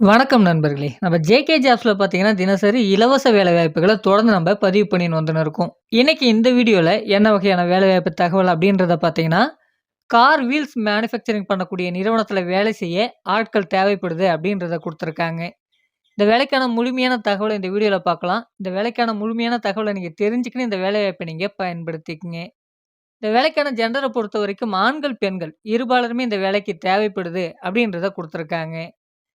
வணக்கம் நண்பர்களே! நம்ம ஜேகே ஜாப்ஸில் பார்த்தீங்கன்னா, தினசரி இலவச வேலைவாய்ப்புகளை தொடர்ந்து நம்ம பதிவு பண்ணின்னு வந்துன்னு இருக்கோம். இன்னைக்கு இந்த வீடியோவில் என்ன வகையான வேலைவாய்ப்பு தகவல் அப்படின்றத பார்த்தீங்கன்னா, கார் வீல்ஸ் மேனுஃபேக்சரிங் பண்ணக்கூடிய நிறுவனத்தில் வேலை செய்ய ஆட்கள் தேவைப்படுது அப்படின்றத கொடுத்துருக்காங்க இந்த வேலைக்கான முழுமையான தகவலை இந்த வீடியோவில் பார்க்கலாம். இந்த வேலைக்கான முழுமையான தகவலை நீங்கள் தெரிஞ்சுக்கின்னு இந்த வேலைவாய்ப்பை நீங்கள் பயன்படுத்திக்கங்க. இந்த வேலைக்கான ஜென்ரலை பொறுத்த வரைக்கும் ஆண்கள், பெண்கள் இருபாலருமே இந்த வேலைக்கு தேவைப்படுது அப்படின்றத கொடுத்துருக்காங்க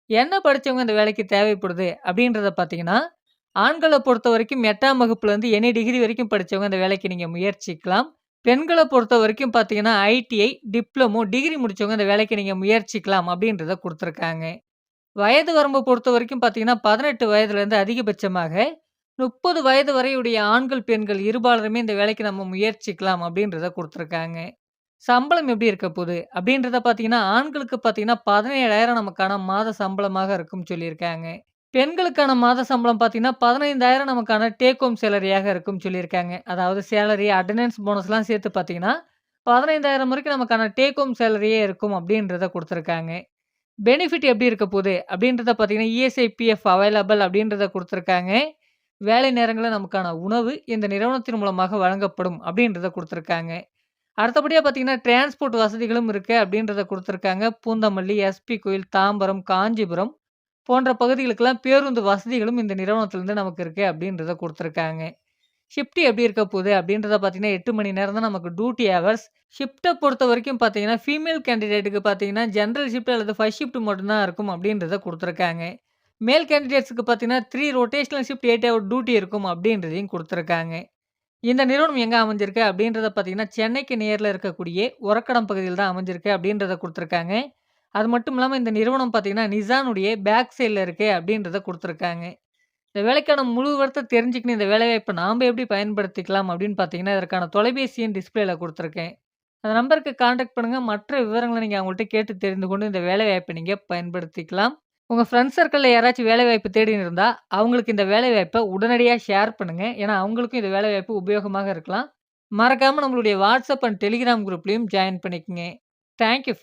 என்ன படித்தவங்க இந்த வேலைக்கு தேவைப்படுது அப்படின்றத பார்த்தீங்கன்னா, ஆண்களை பொறுத்த வரைக்கும் எட்டாம் வகுப்புலேருந்து எனி டிகிரி வரைக்கும் படித்தவங்க இந்த வேலைக்கு நீங்கள் முயற்சிக்கலாம். பெண்களை பொறுத்த வரைக்கும் பார்த்தீங்கன்னா, ஐடிஐ, டிப்ளமோ, டிகிரி முடித்தவங்க இந்த வேலைக்கு நீங்கள் முயற்சிக்கலாம் அப்படின்றத கொடுத்துருக்காங்க வயது வரம்பை பொறுத்த வரைக்கும் பார்த்தீங்கன்னா, பதினெட்டு வயதுலேருந்து அதிகபட்சமாக 30 வயது வரையுடைய ஆண்கள், பெண்கள் இருபாலருமே இந்த வேலைக்கு நம்ம முயற்சிக்கலாம் அப்படின்றத கொடுத்துருக்காங்க சம்பளம் எப்படி இருக்க போது? அப்படின்றத பார்த்தீங்கன்னா, ஆண்களுக்கு பார்த்தீங்கன்னா 17,000 நமக்கான மாத சம்பளமாக இருக்கும்னு சொல்லியிருக்காங்க. பெண்களுக்கான மாத சம்பளம் பார்த்தீங்கன்னா, 15,000 நமக்கான டேக் ஹோம் சேலரியாக இருக்கும்னு சொல்லியிருக்காங்க. அதாவது சேலரி, அட்டெண்டன்ஸ் போனஸ்லாம் சேர்த்து பார்த்தீங்கன்னா, 15,000 வரைக்கும் நமக்கான டேக் ஹோம் சேலரியே இருக்கும் அப்படின்றத குடுத்துருக்காங்க. பெனிஃபிட் எப்படி இருக்க போது? அப்படின்றத பார்த்தீங்கன்னா, இஎஸ்ஐ, பிஎஃப் அவைலபிள் அப்படின்றத குடுத்துருக்காங்க. வேலை நேரங்கள்ல நமக்கான உணவு இந்த நிறுவனத்தின் மூலமாக வழங்கப்படும் அப்படின்றத குடுத்துருக்காங்க. அடுத்தபடியாக பார்த்தீங்கன்னா, டிரான்ஸ்போர்ட் வசதிகளும் இருக்குது அப்படின்றத கொடுத்துருக்காங்க. பூந்தமல்லி, எஸ்பி கோயில், தாம்பரம், காஞ்சிபுரம் போன்ற பகுதிகளுக்கெல்லாம் பேருந்து வசதிகளும் இந்த நிறுவனத்திலருந்து நமக்கு இருக்கு அப்படின்றத கொடுத்துருக்காங்க. ஷிஃப்ட் எப்படி இருக்க போகுது அப்படின்றத பார்த்தீங்கன்னா, எட்டு மணி நேரம் தான் நமக்கு டியூட்டி ஹவர்ஸ். ஷிஃப்ட்டை பொறுத்த வரைக்கும் பார்த்தீங்கன்னா, ஃபீமேல் கேண்டிடேட்டுக்கு பார்த்தீங்கன்னா, ஜென்ரல் ஷிஃப்ட் அல்லது ஃபர்ஸ்ட் ஷிஃப்ட் மட்டும் தான் இருக்கும் அப்படின்றத கொடுத்துருக்காங்க. மேல் கேண்டிடேட்ஸுக்கு பார்த்தீங்கன்னா, three rotational shift eight hour duty இருக்கும் அப்படின்றதையும் கொடுத்துருக்காங்க. இந்த நிறுவனம் எங்கே அமைஞ்சிருக்கு அப்படின்றத பார்த்தீங்கன்னா, சென்னைக்கு நேரில் இருக்கக்கூடிய உரக்கடம் பகுதியில் தான் அமைஞ்சிருக்கு அப்படின்றத கொடுத்துருக்காங்க. அது மட்டும் இல்லாமல் இந்த நிறுவனம் பார்த்தீங்கன்னா, நிசானுடைய பேக் சைடில் இருக்கு அப்படின்றத கொடுத்துருக்காங்க. இந்த வேலைக்கான முழு விவரத்த தெரிஞ்சுக்கணும் இந்த வேலைவாய்ப்பை நாம் எப்படி பயன்படுத்திக்கலாம் அப்படின்னு பார்த்தீங்கன்னா, இதற்கான தொலைபேசியின் டிஸ்பிளேல கொடுத்துருக்கேன். அந்த நம்பருக்கு கான்டாக்ட் பண்ணுங்கள் மற்ற விவரங்களை நீங்கள் அவங்கள்ட்ட கேட்டு தெரிந்து கொண்டு இந்த வேலைவாய்ப்பை நீங்கள் பயன்படுத்திக்கலாம். உங்க ஃப்ரெண்ட்ஸ் சர்க்கிளில் யாராச்சும் வேலைவாய்ப்பு தேடின்னு இருந்தா, அவங்களுக்கு இந்த வேலைவாய்ப்ப உடனடியா ஷேர் பண்ணுங்க. ஏன்னா, அவங்களுக்கும் இந்த வேலைவாய்ப்பு உபயோகமாக இருக்கலாம். மறக்காம நம்மளுடைய வாட்ஸ்அப் அண்ட் டெலிகிராம் குரூப்லயும் ஜாயின் பண்ணிக்கங்க. Thank you